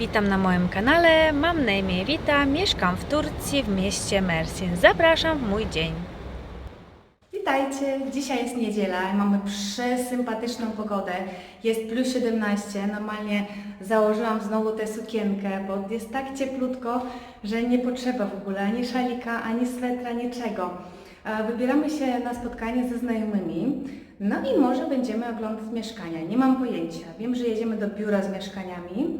Witam na moim kanale. Mam na imię Wita. Mieszkam w Turcji w mieście Mersin. Zapraszam w mój dzień. Witajcie! Dzisiaj jest niedziela i mamy przesympatyczną pogodę. Jest plus 17. Normalnie założyłam znowu tę sukienkę, bo jest tak cieplutko, że nie potrzeba w ogóle ani szalika, ani swetra, niczego. E, Wybieramy się na spotkanie ze znajomymi, no i może będziemy oglądać mieszkania. Nie mam pojęcia. Wiem, że jedziemy do biura z mieszkaniami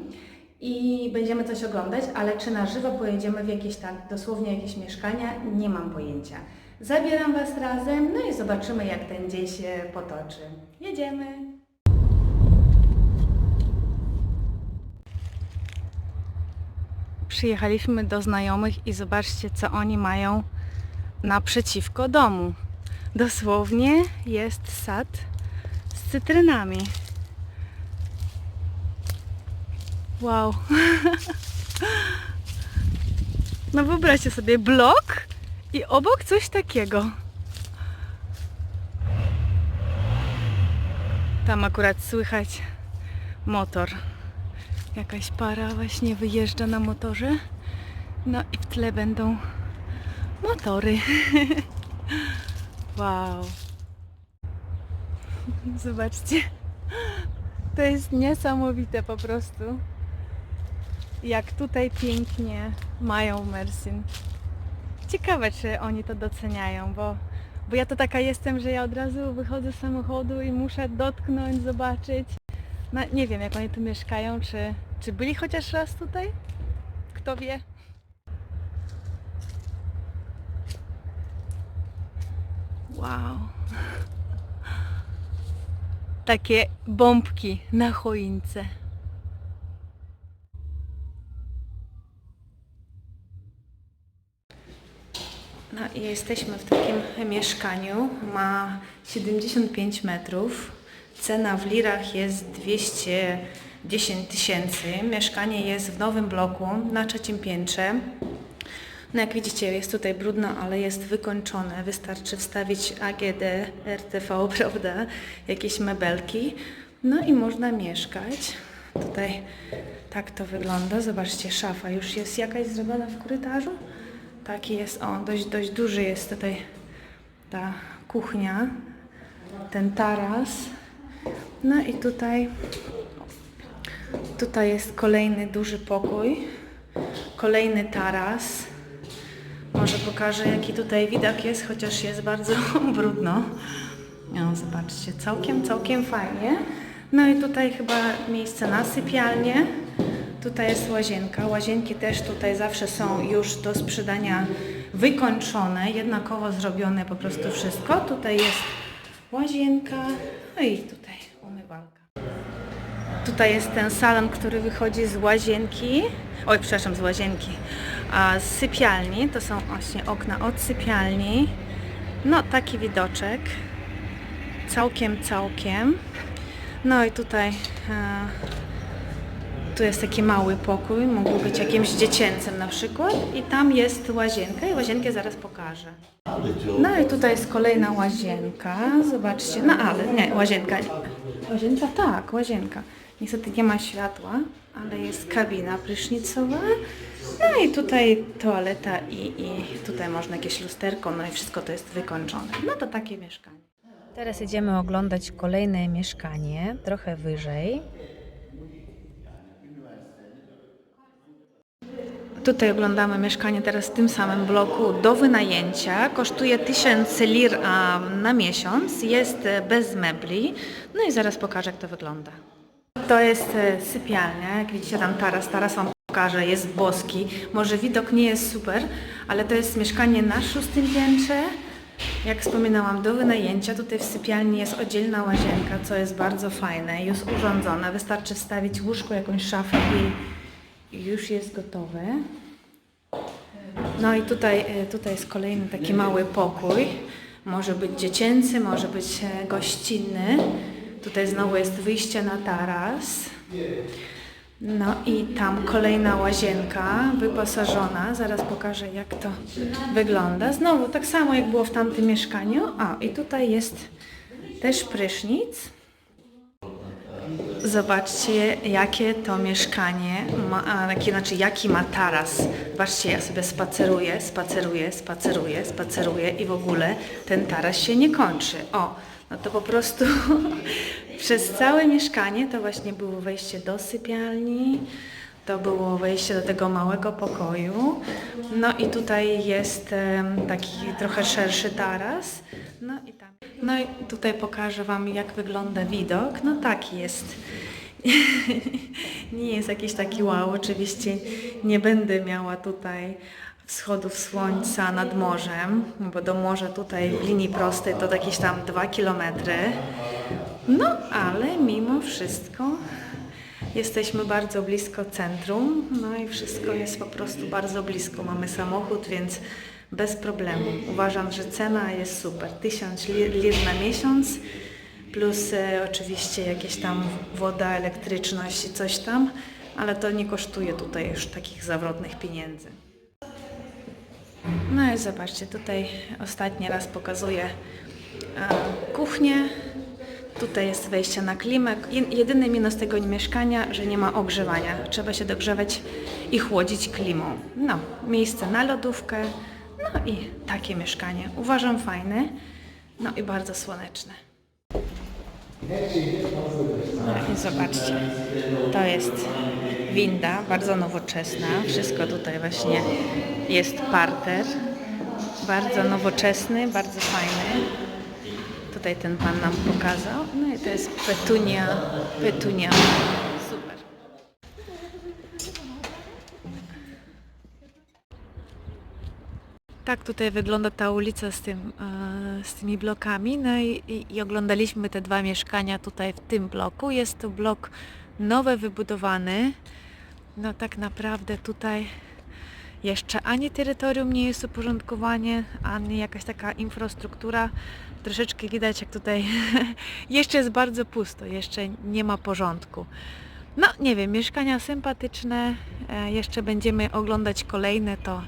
i będziemy coś oglądać, ale czy na żywo pojedziemy w jakieś tam, dosłownie jakieś mieszkania, nie mam pojęcia. Zabieram Was razem, no i zobaczymy jak ten dzień się potoczy. Jedziemy! Przyjechaliśmy do znajomych i zobaczcie co oni mają naprzeciwko domu. Dosłownie jest sad z cytrynami. Wow. No wyobraźcie sobie blok i obok coś takiego. Tam akurat słychać motor. Jakaś para właśnie wyjeżdża na motorze. No i w tle będą motory. Wow. Zobaczcie. To jest niesamowite po prostu. Jak tutaj pięknie mają Mersin. Ciekawe, czy oni to doceniają, bo, bo ja to taka jestem, że ja od razu wychodzę z samochodu i muszę dotknąć, zobaczyć. No, nie wiem, jak oni tu mieszkają, czy, czy byli chociaż raz tutaj? Kto wie? Wow. Takie bombki na choince. No i jesteśmy w takim mieszkaniu. Ma 75 metrów. Cena w lirach jest 210 tysięcy. Mieszkanie jest w nowym bloku na trzecim piętrze. No jak widzicie jest tutaj brudno, ale jest wykończone. Wystarczy wstawić AGD, RTV, prawda? Jakieś mebelki. No i można mieszkać. Tutaj tak to wygląda. Zobaczcie, szafa już jest jakaś zrobiona w korytarzu. Taki jest, o, dość, dość duży jest tutaj ta kuchnia, ten taras. No i tutaj, tutaj jest kolejny duży pokój, kolejny taras. Może pokażę jaki tutaj widok jest, chociaż jest bardzo brudno. No, zobaczcie, całkiem, całkiem fajnie. No i tutaj chyba miejsce na sypialnię. Tutaj jest łazienka. Łazienki też tutaj zawsze są już do sprzedania wykończone, jednakowo zrobione po prostu wszystko. Tutaj jest łazienka, no i tutaj umywalka. Tutaj jest ten salon, który wychodzi z łazienki. Oj, przepraszam, z łazienki. A z sypialni, to są właśnie okna od sypialni. No, taki widoczek. Całkiem, całkiem. No i tutaj e, tu jest taki mały pokój, mógł być jakimś dziecięcym na przykład i tam jest łazienka i łazienkę zaraz pokażę. No i tutaj jest kolejna łazienka, zobaczcie, no ale nie, łazienka, łazienka tak, łazienka. Niestety nie ma światła, ale jest kabina prysznicowa, no i tutaj toaleta i, i tutaj można jakieś lusterko, no i wszystko to jest wykończone. No to takie mieszkanie. Teraz idziemy oglądać kolejne mieszkanie, trochę wyżej. Tutaj oglądamy mieszkanie teraz w tym samym bloku do wynajęcia. Kosztuje 1000 lir na miesiąc. Jest e, bez mebli. No i zaraz pokażę, jak to wygląda. To jest e, sypialnia. Jak widzicie tam taras. Taras Wam pokażę. Jest boski. Może widok nie jest super, ale to jest mieszkanie na szóstym piętrze. Jak wspominałam, do wynajęcia. Tutaj w sypialni jest oddzielna łazienka, co jest bardzo fajne. Już urządzona. Wystarczy wstawić łóżko, jakąś szafę i już jest gotowe. No i tutaj, e, tutaj jest kolejny taki mały pokój. Może być dziecięcy, może być e, gościnny. Tutaj znowu jest wyjście na taras. No i tam kolejna łazienka wyposażona. Zaraz pokażę jak to wygląda. Znowu tak samo jak było w tamtym mieszkaniu. A i tutaj jest też prysznic. Zobaczcie, jakie to mieszkanie ma, a, znaczy jaki ma taras. Zobaczcie, ja sobie spaceruję, spaceruję, spaceruję, spaceruję i w ogóle ten taras się nie kończy. O, no to po prostu przez całe mieszkanie to właśnie było wejście do sypialni, to było wejście do tego małego pokoju. No i tutaj jest taki trochę szerszy taras. No i tam. No i tutaj pokażę Wam, jak wygląda widok. No taki jest. nie jest jakiś taki wow. Oczywiście nie będę miała tutaj wschodów słońca nad morzem, bo do morza tutaj w linii prostej to jakieś tam 2 kilometry. No, ale mimo wszystko jesteśmy bardzo blisko centrum, no i wszystko jest po prostu bardzo blisko. Mamy samochód, więc bez problemu. Uważam, że cena jest super. 1000 lir, na miesiąc, plus e, oczywiście jakieś tam woda, elektryczność i coś tam, ale to nie kosztuje tutaj już takich zawrotnych pieniędzy. No i zobaczcie, tutaj ostatni raz pokazuję e, kuchnię. Tutaj jest wejście na klimę. Je- Jedyny minus tego mieszkania, że nie ma ogrzewania. Trzeba się dogrzewać i chłodzić klimą. No, miejsce na lodówkę. No i takie mieszkanie. Uważam fajne. No i bardzo słoneczne. No i zobaczcie, to jest winda, bardzo nowoczesna. Wszystko tutaj właśnie jest parter. Bardzo nowoczesny, bardzo fajny. Tutaj ten pan nam pokazał. No i to jest petunia, petunia. Super. Tak tutaj wygląda ta ulica z, tym, e, z tymi blokami. No i, i, i oglądaliśmy te dwa mieszkania tutaj w tym bloku. Jest to blok nowy wybudowany. No tak naprawdę tutaj jeszcze ani terytorium nie jest uporządkowanie, ani jakaś taka infrastruktura. Troszeczkę widać, jak tutaj jeszcze jest bardzo pusto, jeszcze nie ma porządku. No nie wiem, mieszkania sympatyczne, e, jeszcze będziemy oglądać kolejne, to,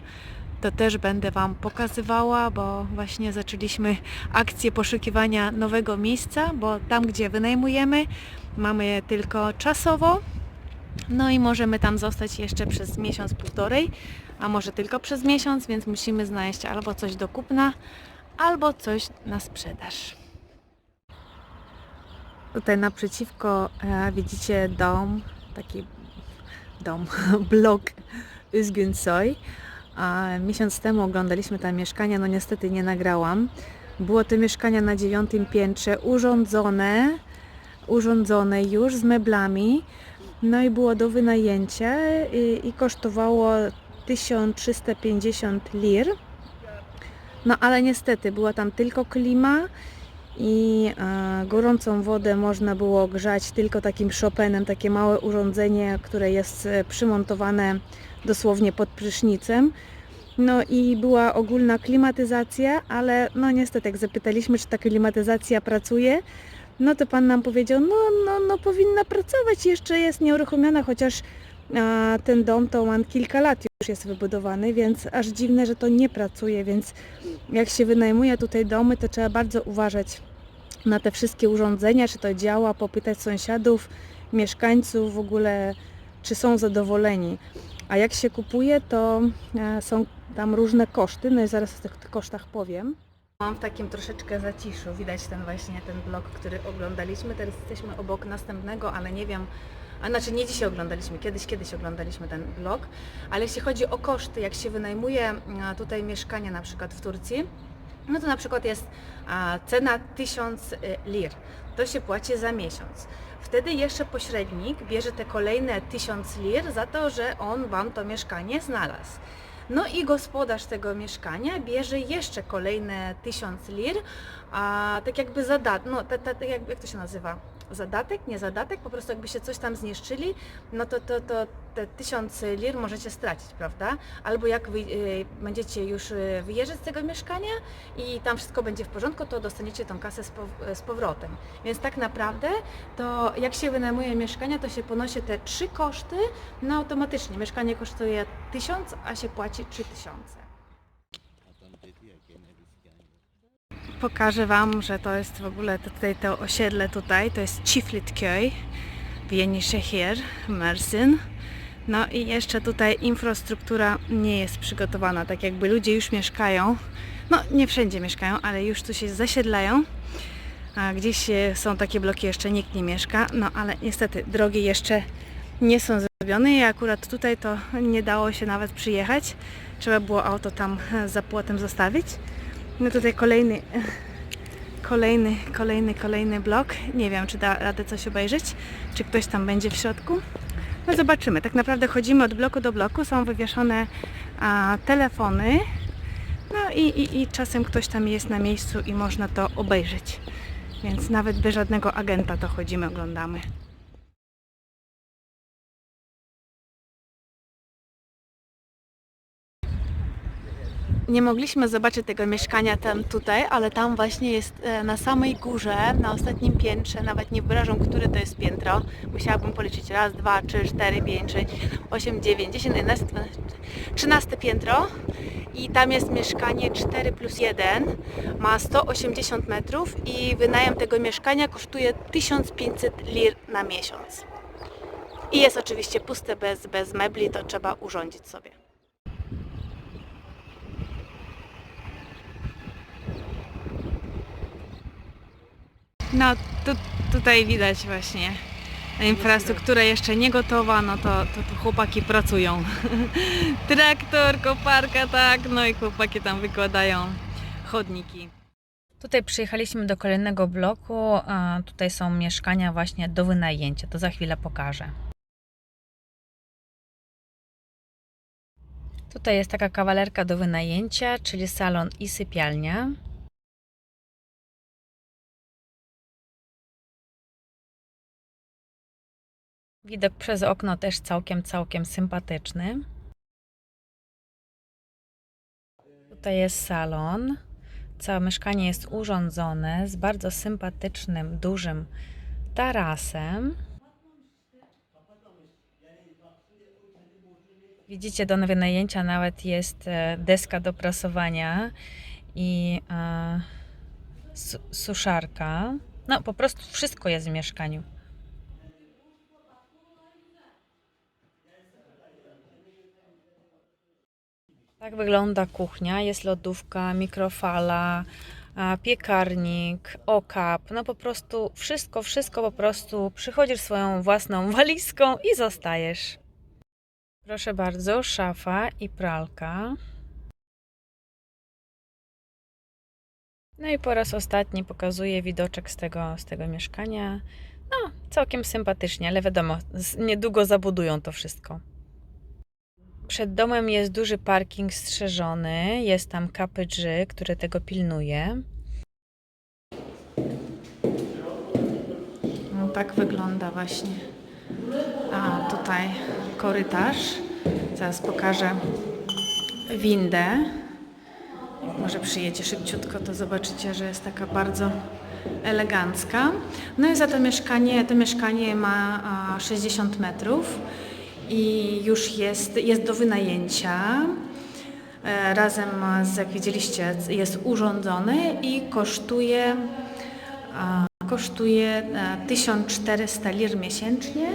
to też będę Wam pokazywała, bo właśnie zaczęliśmy akcję poszukiwania nowego miejsca, bo tam, gdzie wynajmujemy, mamy tylko czasowo, no i możemy tam zostać jeszcze przez miesiąc, półtorej, a może tylko przez miesiąc, więc musimy znaleźć albo coś do kupna, albo coś na sprzedaż. Tutaj naprzeciwko e, widzicie dom, taki dom, blok Üzgünsoy. A miesiąc temu oglądaliśmy tam mieszkania, no niestety nie nagrałam. Było to mieszkania na dziewiątym piętrze, urządzone, urządzone już z meblami. No i było do wynajęcia i, i kosztowało 1350 lir. No ale niestety była tam tylko klima i e, gorącą wodę można było grzać tylko takim Chopinem, takie małe urządzenie, które jest e, przymontowane dosłownie pod prysznicem. No i była ogólna klimatyzacja, ale no niestety jak zapytaliśmy, czy ta klimatyzacja pracuje, no to pan nam powiedział, no, no, no powinna pracować, jeszcze jest nieuruchomiona, chociaż a, ten dom to ma kilka lat już jest wybudowany, więc aż dziwne, że to nie pracuje, więc jak się wynajmuje tutaj domy, to trzeba bardzo uważać na te wszystkie urządzenia, czy to działa, popytać sąsiadów, mieszkańców w ogóle, czy są zadowoleni. A jak się kupuje, to e, są tam różne koszty, no i zaraz o tych kosztach powiem. Mam w takim troszeczkę zaciszu, widać ten właśnie ten blok, który oglądaliśmy, teraz jesteśmy obok następnego, ale nie wiem, a znaczy nie dzisiaj oglądaliśmy, kiedyś, kiedyś oglądaliśmy ten blok, ale jeśli chodzi o koszty, jak się wynajmuje a, tutaj mieszkania na przykład w Turcji, no to na przykład jest cena 1000 y, lir, to się płaci za miesiąc. Wtedy jeszcze pośrednik bierze te kolejne 1000 lir za to, że on Wam to mieszkanie znalazł. No i gospodarz tego mieszkania bierze jeszcze kolejne 1000 lir, a tak jakby zadat, no ta, ta, ta, jak, jak to się nazywa? Zadatek, nie zadatek, po prostu jakby się coś tam zniszczyli, no to, to, to te 1000 lir możecie stracić, prawda? Albo jak wy, y, będziecie już y, wyjeżdżać z tego mieszkania i tam wszystko będzie w porządku, to dostaniecie tą kasę z, z powrotem. Więc tak naprawdę to jak się wynajmuje mieszkania, to się ponosi te trzy koszty, no automatycznie. Mieszkanie kosztuje 1000, a się płaci 3000. Pokażę Wam, że to jest w ogóle tutaj to osiedle tutaj, to jest Çiftlikköy. Yeni Shehir, Mersin. No i jeszcze tutaj infrastruktura nie jest przygotowana, tak jakby ludzie już mieszkają. No nie wszędzie mieszkają, ale już tu się zasiedlają. A gdzieś e, są takie bloki, jeszcze nikt nie mieszka. No ale niestety drogi jeszcze nie są zrobione i akurat tutaj to nie dało się nawet przyjechać. Trzeba było auto tam e, za płotem zostawić. No tutaj kolejny, kolejny, kolejny, kolejny blok. Nie wiem, czy da radę coś obejrzeć, czy ktoś tam będzie w środku. No zobaczymy. Tak naprawdę chodzimy od bloku do bloku, są wywieszone a, telefony. No i, i, i czasem ktoś tam jest na miejscu i można to obejrzeć. Więc nawet bez żadnego agenta to chodzimy, oglądamy. Nie mogliśmy zobaczyć tego mieszkania tam tutaj, ale tam właśnie jest e, na samej górze, na ostatnim piętrze, nawet nie wyrażą, które to jest piętro. Musiałabym policzyć raz, dwa, trzy, cztery, pięć, sześć, osiem, dziewięć, dziesięć, jedenaście, trzynaste piętro i tam jest mieszkanie 4 plus 1, ma 180 metrów i wynajem tego mieszkania kosztuje 1500 lir na miesiąc. I jest oczywiście puste, bez, bez mebli, to trzeba urządzić sobie. No, tu, tutaj widać właśnie infrastruktura jeszcze nie gotowa, no to, to tu chłopaki pracują. Traktor, koparka, tak, no i chłopaki tam wykładają chodniki. Tutaj przyjechaliśmy do kolejnego bloku. A tutaj są mieszkania właśnie do wynajęcia. To za chwilę pokażę. Tutaj jest taka kawalerka do wynajęcia, czyli salon i sypialnia. Widok przez okno też całkiem, całkiem sympatyczny. Tutaj jest salon. Całe mieszkanie jest urządzone z bardzo sympatycznym, dużym tarasem. Widzicie, do wynajęcia nawet jest e, deska do prasowania i e, su- suszarka. No, po prostu wszystko jest w mieszkaniu. Tak wygląda kuchnia. Jest lodówka, mikrofala, piekarnik, okap. No po prostu wszystko, wszystko po prostu. Przychodzisz swoją własną walizką i zostajesz. Proszę bardzo, szafa i pralka. No i po raz ostatni pokazuję widoczek z tego, z tego mieszkania. No, całkiem sympatycznie, ale wiadomo, niedługo zabudują to wszystko. Przed domem jest duży parking strzeżony. Jest tam kapydży, który tego pilnuje. No tak wygląda właśnie. A tutaj korytarz. Zaraz pokażę windę. Może przyjedzie szybciutko, to zobaczycie, że jest taka bardzo elegancka. No i za to mieszkanie, to mieszkanie ma a, 60 metrów i już jest, jest do wynajęcia. E, Razem z, jak widzieliście, jest urządzony i kosztuje kosztuje e, 1400 lir miesięcznie,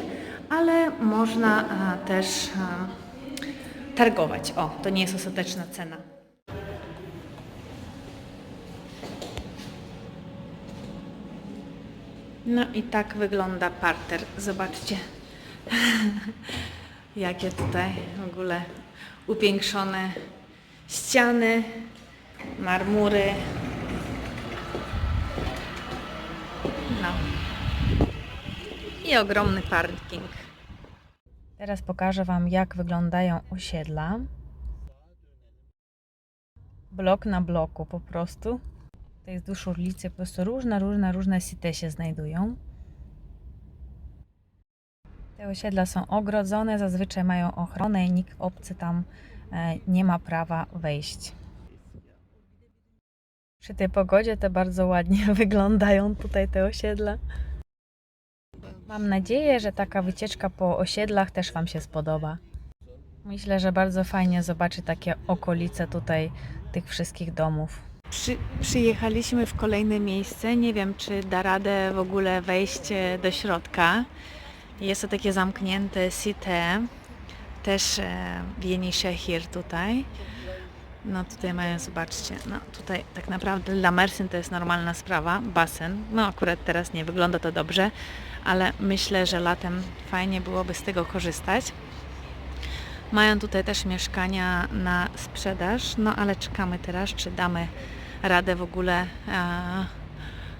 ale można e, też e, targować. O, to nie jest ostateczna cena. No i tak wygląda parter. Zobaczcie, jakie tutaj w ogóle upiększone ściany, marmury. No. I ogromny parking. Teraz pokażę Wam, jak wyglądają osiedla. Blok na bloku po prostu. To jest wzdłuż ulicy, po prostu różne, różne, różne site się znajdują. Te osiedla są ogrodzone, zazwyczaj mają ochronę i nikt obcy tam e, nie ma prawa wejść. Przy tej pogodzie to bardzo ładnie wyglądają tutaj te osiedla. Mam nadzieję, że taka wycieczka po osiedlach też Wam się spodoba. Myślę, że bardzo fajnie zobaczyć takie okolice tutaj tych wszystkich domów. Przy, przyjechaliśmy w kolejne miejsce. Nie wiem, czy da radę w ogóle wejść e, do środka. Jest to takie zamknięte cité, też e, w Yeni Shehir tutaj. No tutaj mają, zobaczcie, no tutaj tak naprawdę dla Mersin to jest normalna sprawa, basen. No akurat teraz nie wygląda to dobrze, ale myślę, że latem fajnie byłoby z tego korzystać. Mają tutaj też mieszkania na sprzedaż, no ale czekamy teraz, czy damy radę w ogóle e,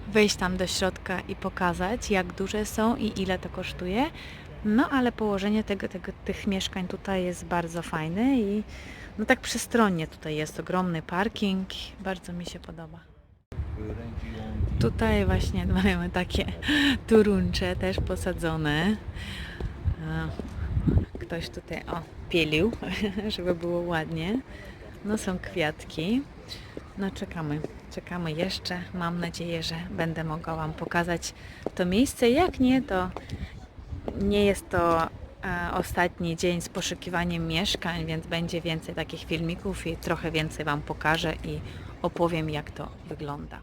wejść tam do środka i pokazać, jak duże są i ile to kosztuje. No ale położenie tego, tego, tych mieszkań tutaj jest bardzo fajne i no tak przestronnie tutaj jest ogromny parking, bardzo mi się podoba. Tutaj właśnie mamy takie turuncze też posadzone. Ktoś tutaj o, pielił, żeby było ładnie. No są kwiatki. No czekamy, czekamy jeszcze. Mam nadzieję, że będę mogła Wam pokazać to miejsce. Jak nie, to nie jest to e, ostatni dzień z poszukiwaniem mieszkań, więc będzie więcej takich filmików i trochę więcej Wam pokażę i opowiem, jak to wygląda.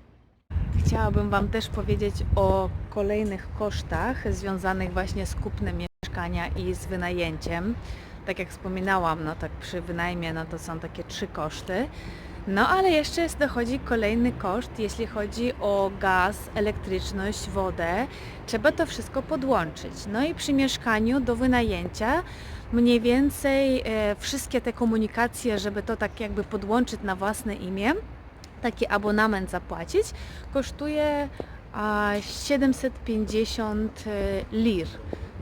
Chciałabym Wam też powiedzieć o kolejnych kosztach związanych właśnie z kupnem mieszkania i z wynajęciem. Tak jak wspominałam, no tak przy wynajmie no to są takie trzy koszty. No ale jeszcze jest, dochodzi kolejny koszt, jeśli chodzi o gaz, elektryczność, wodę. Trzeba to wszystko podłączyć. No i przy mieszkaniu do wynajęcia mniej więcej e, wszystkie te komunikacje, żeby to tak jakby podłączyć na własne imię, taki abonament zapłacić, kosztuje a, 750 e, lir.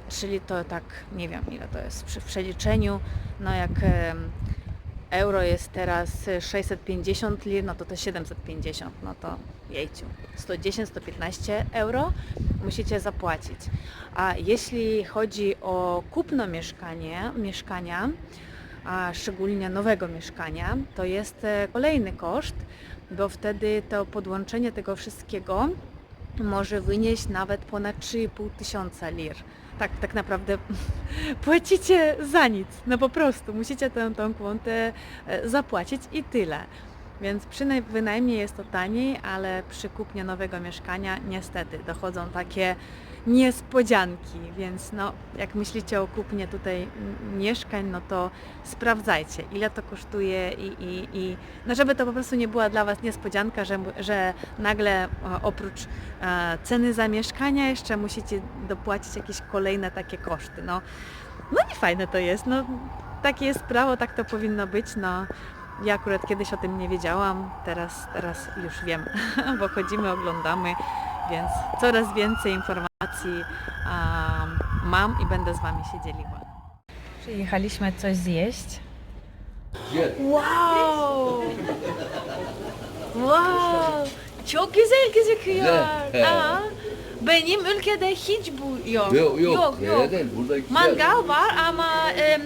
Czyli to tak, nie wiem ile to jest przy przeliczeniu, no jak em, euro jest teraz e, 650 lir, no to to 750, no to jejciu, 110-115 euro musicie zapłacić. A jeśli chodzi o kupno mieszkanie, mieszkania, a szczególnie nowego mieszkania, to jest e, kolejny koszt, bo wtedy to podłączenie tego wszystkiego może wynieść nawet ponad 3,5 tysiąca lir. Tak, tak naprawdę płacicie za nic, no po prostu musicie tę, tą kwotę e, zapłacić i tyle. Więc przy naj- wynajmie jest to taniej, ale przy kupnie nowego mieszkania niestety dochodzą takie niespodzianki, więc no jak myślicie o kupnie tutaj mieszkań, no to sprawdzajcie ile to kosztuje i, i, i no żeby to po prostu nie była dla Was niespodzianka, że, że nagle oprócz e, ceny za mieszkania jeszcze musicie dopłacić jakieś kolejne takie koszty. No, no nie fajne to jest, no takie jest prawo, tak to powinno być, no ja akurat kiedyś o tym nie wiedziałam, teraz, teraz już wiem, bo chodzimy, oglądamy, więc coraz więcej informacji um, mam i będę z Wami się dzieliła. Przyjechaliśmy coś zjeść. Wow! Wow! Çok güzel gözüküyor. Aa, benim ülkede hiç bu yok. Yok yok. yok. yok. Neden? Burada güzel. Mangal var ama e,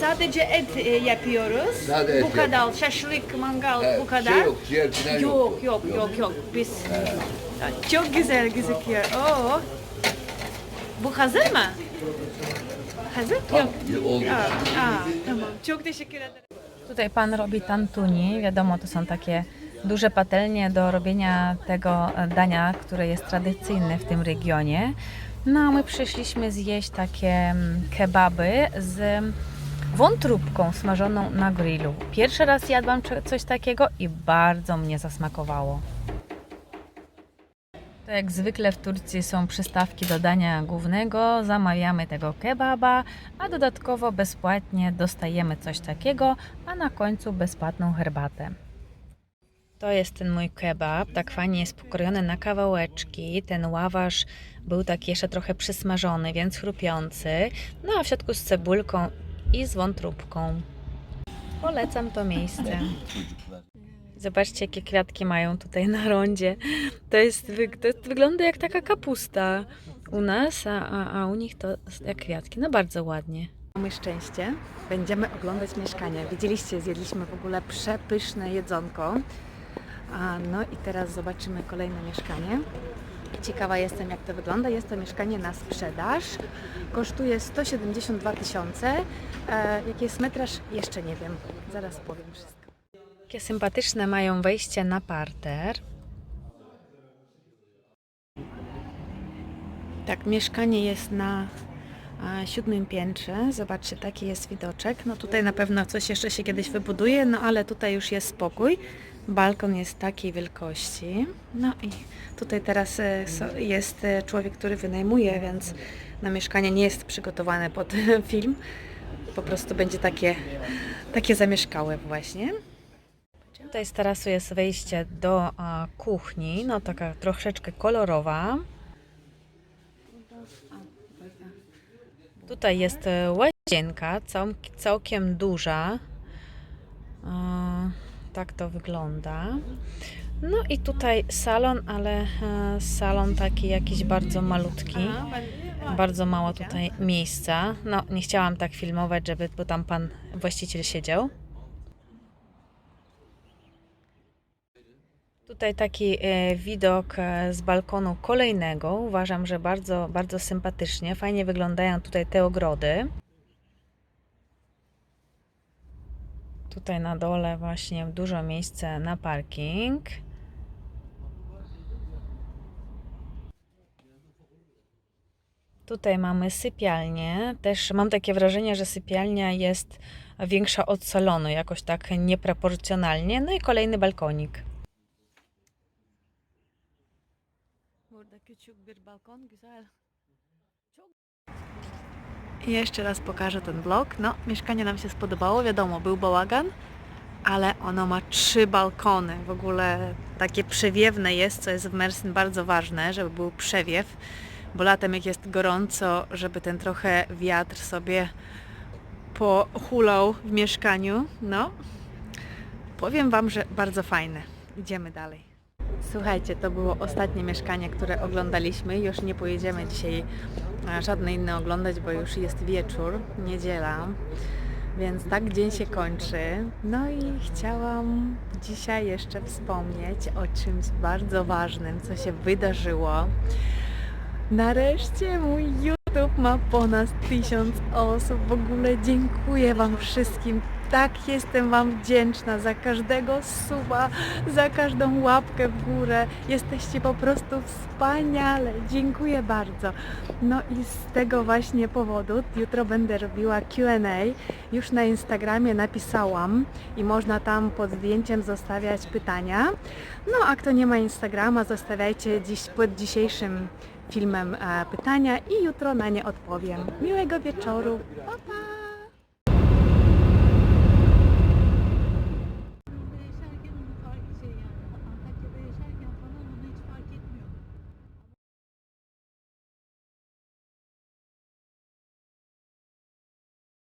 sadece et e, yapıyoruz. Sade et bu kadar. Şaşlık mangal Evet, bu kadar. Şey yok, ciğer falan yok, yok, yok, yok. Biz çok güzel gözüküyor. Oo. Bu hazır mı? Hazır? Yok. Yok. Oldu. Aa, aa, tamam. Çok teşekkür ederim. Tutaj pan robi tantuni. Wiadomo, to są takie duże patelnie do robienia tego e, dania, które jest tradycyjne w tym regionie. No my przyszliśmy zjeść takie mm, kebaby z wątróbką smażoną na grillu. Pierwszy raz jadłam coś takiego i bardzo mnie zasmakowało. To jak zwykle w Turcji są przystawki do dania głównego, zamawiamy tego kebaba, a dodatkowo bezpłatnie dostajemy coś takiego, a na końcu bezpłatną herbatę. To jest ten mój kebab, tak fajnie jest pokrojony na kawałeczki. Ten ławasz był tak jeszcze trochę przysmażony, więc chrupiący. No a w środku z cebulką i z wątróbką. Polecam to miejsce. Zobaczcie, jakie kwiatki mają tutaj na rondzie. To jest, to wygląda jak taka kapusta u nas, a, a, u nich to jak kwiatki. No bardzo ładnie. Mamy szczęście. Będziemy oglądać mieszkania. Widzieliście, zjedliśmy w ogóle przepyszne jedzonko. A, no i teraz zobaczymy kolejne mieszkanie. Ciekawa jestem, jak to wygląda. Jest to mieszkanie na sprzedaż. Kosztuje 172 tysiące. E, jaki jest metraż? Jeszcze nie wiem. Zaraz powiem wszystko. Jakie sympatyczne mają wejście na parter. Tak, mieszkanie jest na siódmym piętrze. Zobaczcie, taki jest widoczek. No tutaj na pewno coś jeszcze się kiedyś wybuduje, no ale tutaj już jest spokój. Balkon jest takiej wielkości. No i tutaj teraz e, jest e, człowiek, który wynajmuje, więc na mieszkanie nie jest przygotowane pod film. Po prostu będzie takie, takie zamieszkałe właśnie. Tutaj z tarasu jest wejście do kuchni, no taka troszeczkę kolorowa. Tutaj jest e, łazienka, cał, całkiem duża. Tak to wygląda. No i tutaj salon, ale e, salon taki jakiś bardzo malutki. Bardzo mało tutaj miejsca. No, nie chciałam tak filmować, żeby bo tam pan właściciel siedział. Tutaj taki e, widok e, z balkonu kolejnego. Uważam, że bardzo, bardzo sympatycznie. Fajnie wyglądają tutaj te ogrody. Tutaj na dole właśnie dużo miejsca na parking. Tutaj mamy sypialnię. Też mam takie wrażenie, że sypialnia jest większa od salonu, jakoś tak nieproporcjonalnie. No i kolejny balkonik. Burada küçük bir balkon güzel. Jeszcze raz pokażę ten blok. No, mieszkanie nam się spodobało, wiadomo, był bałagan, ale ono ma trzy balkony. W ogóle takie przewiewne jest, co jest w Mersin bardzo ważne, żeby był przewiew, bo latem jak jest gorąco, żeby ten trochę wiatr sobie pohulał w mieszkaniu. No, powiem Wam, że bardzo fajne. Idziemy dalej. Słuchajcie, to było ostatnie mieszkanie, które oglądaliśmy. Już nie pojedziemy dzisiaj żadne inne oglądać, bo już jest wieczór, niedziela. Więc tak dzień się kończy. No i chciałam dzisiaj jeszcze wspomnieć o czymś bardzo ważnym, co się wydarzyło. Nareszcie mój YouTube ma ponad tysiąc osób. W ogóle dziękuję Wam wszystkim. Tak jestem Wam wdzięczna za każdego suba, za każdą łapkę w górę. Jesteście po prostu wspaniale. Dziękuję bardzo. No i z tego właśnie powodu jutro będę robiła Q&A. Już na Instagramie napisałam i można tam pod zdjęciem zostawiać pytania. No a kto nie ma Instagrama, zostawiajcie dziś pod dzisiejszym filmem e, pytania i jutro na nie odpowiem. Miłego wieczoru. Pa, pa!